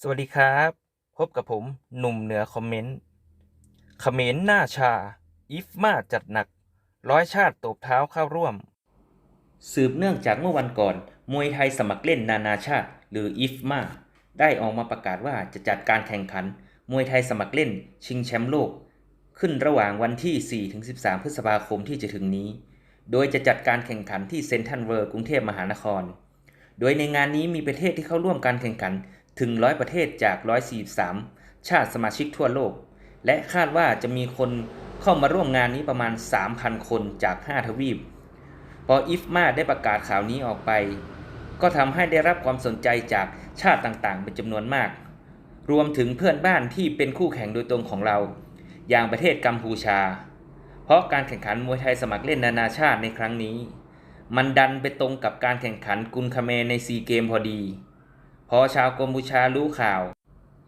สวัสดีครับ พบกับผมหนุ่มเหนือคอมเมนต์เขมรหน้าชา อิฟมาจัดหนัก ร้อยชาติตบเท้าเข้าร่วม สืบเนื่องจากเมื่อวันก่อน มวยไทยสมัครเล่นนานาชาติ หรืออิฟมาได้ออกมาประกาศว่าจะจัดการแข่งขัน มวยไทยสมัครเล่น ชิงแชมป์โลก ขึ้นระหว่างวันที่ 4-13 พฤษภาคมที่จะถึงนี้ โดยจะจัดการแข่งขันที่เซนทรัลเวิร์กรุงเทพมหานคร โดยในงานนี้มีประเทศที่เข้าร่วมการแข่งขัน ถึง 100 ประเทศจาก 143 ชาติสมาชิกทั่วโลก และคาดว่าจะมีคนเข้ามาร่วมงานนี้ประมาณ 3,000 คนจาก 5 ทวีป พออิฟมาได้ประกาศข่าวนี้ออกไป ก็ทำให้ได้รับความสนใจจากชาติต่างๆ เป็นจำนวนมาก รวมถึงเพื่อนบ้านที่เป็นคู่แข่งโดยตรงของเรา อย่างประเทศกัมพูชา เพราะการแข่งขันมวยไทยสมัครเล่นนานาชาติในครั้งนี้ มันดันไปตรงกับการแข่งขันกุนคาเมในซีเกมพอดี พอชาวกัมพูชารู้ข่าว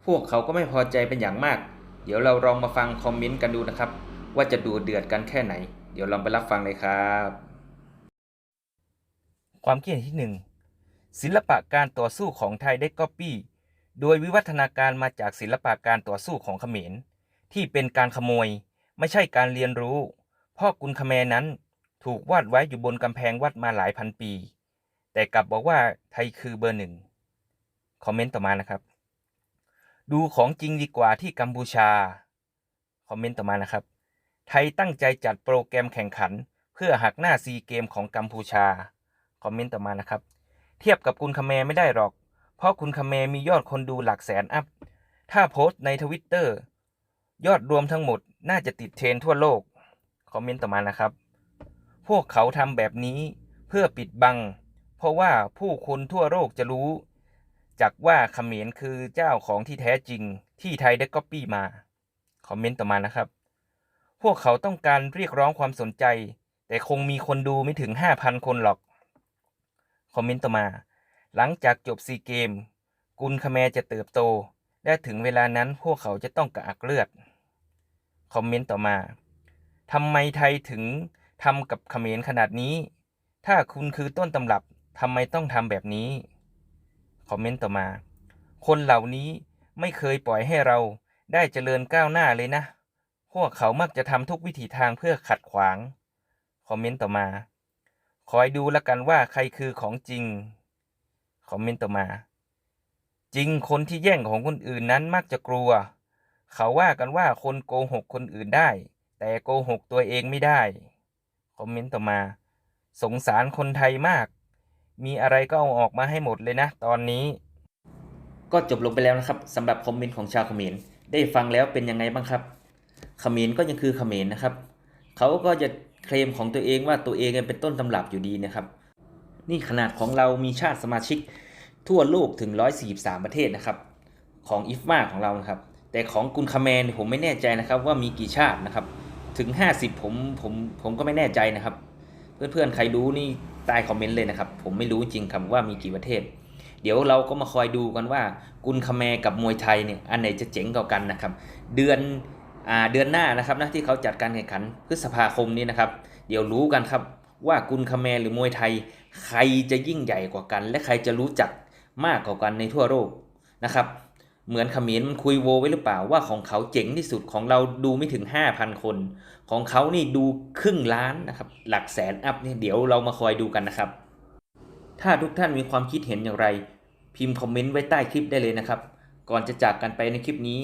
พวกเขาก็ไม่พอใจเป็นอย่างมาก เดี๋ยวเราลองมาฟังคอมเมนต์กันดูนะครับ ว่าจะดูเดือดกันแค่ไหน เดี๋ยวลองไปรับฟังเลยครับ ความคิดเห็นที่หนึ่งศิลปะการต่อสู้ของไทยได้ก๊อปปี้ โดยวิวัฒนาการมาจากศิลปะการต่อสู้ของเขมร ที่เป็นการขโมย ไม่ใช่การเรียนรู้พราะกุนคแมนั้นถูกวาดไว้อยู่บนกำแพงวัดมาหลายพันปี แต่กลับบอกว่าไทยคือเบอร์หนึ่ง คอมเมนต์ต่อมานะครับ ดูของจริงดีกว่าที่กัมพูชา คอมเมนต์ต่อมานะครับ ไทยตั้งใจจัดโปรแกรมแข่งขัน เพื่อหักหน้าซีเกมของกัมพูชา คอมเมนต์ต่อมานะครับ เทียบกับคุณคแมไม่ได้หรอก เพราะคุณคแมมียอดคนดูหลักแสนอัพ ถ้าโพสต์ในทวิตเตอร์ยอดรวมทั้งหมดน่าจะติดเทรนทั่วโลก คอมเมนต์ต่อมานะครับ พวกเขาทำแบบนี้เพื่อปิดบัง เพราะว่าผู้คนทั่วโลกจะรู้ จากว่าเขมรคือเจ้าของที่แท้จริงที่ไทยได้ก๊อปปี้มา คอมเมนต์ต่อมานะครับ พวกเขาต้องการเรียกร้องความสนใจ แต่คงมีคนดูไม่ถึง 5,000 คนหรอก คอมเมนต์ต่อมา หลังจากจบซีเกม กุนคแมจะเติบโต และถึงเวลานั้นพวกเขาจะต้องกระอักเลือด คอมเมนต์ต่อมาทำไมไทยถึงทำกับเขมรขนาดนี้ ถ้าคุณคือต้นตำรับทำไมต้องทำแบบนี้ คอมเมนต์ต่อมา คนเหล่านี้ไม่เคยปล่อยให้เราได้เจริญก้าวหน้าเลยนะ พวกเขามักจะทำทุกวิถีทางเพื่อขัดขวาง คอมเมนต์ต่อมา คอยดูล้วกันว่าใครคือของจริง คอมเมนต์ต่อมา จริงคนที่แย่งของคนอื่นนั้นมักจะกลัว เขาว่ากันว่าคนโกหกคนอื่นได้ แต่โกหกตัวเองไม่ได้ คอมเมนต์ต่อมา สงสารคนไทยมาก มีอะไรก็เอาออกมาให้หมดเลยนะ ตอนนี้ ก็จบลงไปแล้วนะครับสำหรับคอมเมนต์ของชาวเขมรได้ฟังแล้วเป็นยังไงบ้างครับเขมรก็ยังคือเขมรนะครับเขาก็จะเคลมของตัวเองว่าตัวเองเป็นต้นตำรับอยู่ดีนะครับ นี่ขนาดของเรามีชาติสมาชิกทั่วโลกถึง 143 ประเทศนะครับ ของอิฟมาของเรานะครับ แต่ของกุนคาแมนผมไม่แน่ใจนะครับว่ามีกี่ชาตินะครับ ถึง 50 ผมผมผมก็ไม่แน่ใจนะครับ เพื่อนๆ ใครรู้นี่ใต้คอมเมนต์เลยนะครับ ผมไม่รู้จริงครับว่ามีกี่ประเทศ เดี๋ยวเราก็มาคอยดูกันว่า กุนคาแมกับมวยไทยเนี่ยอันไหนจะเจ๋งกว่ากันนะครับ เดือนอเดือนหน้านะครับนะที่เขาจัดการแข่งขันพฤษภาคมนี้นะครับ เดี๋ยวรู้กันครับว่ากุนคาแมหรือมวยไทย ใครจะยิ่งใหญ่กว่ากัน และใครจะรู้จักมากกว่ากันในทั่วโลกนะครับ เหมือนขมรมันคุยโวไว้หรือเปล่าว่าของเขาเจ๋งที่สุดของเราดูไม่ถึง 5,000 คน ของเขานี่ดูครึ่งล้านนะครับหลักแสนอัพเนี่ยเดี๋ยวเรามาคอยดูกันนะครับ ถ้าทุกท่านมีความคิดเห็นอย่างไร พิมพ์คอมเมนต์ไว้ใต้คลิปได้เลยนะครับ ก่อนจะจากกันไปในคลิปนี้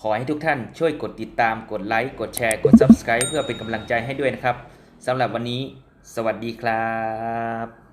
ขอให้ทุกท่านช่วยกดติดตามกดไลค์กดแชร์กด Subscribe เพื่อเป็นกำลังใจให้ด้วยนะครับสำหรับวันนี้ สวัสดีครับ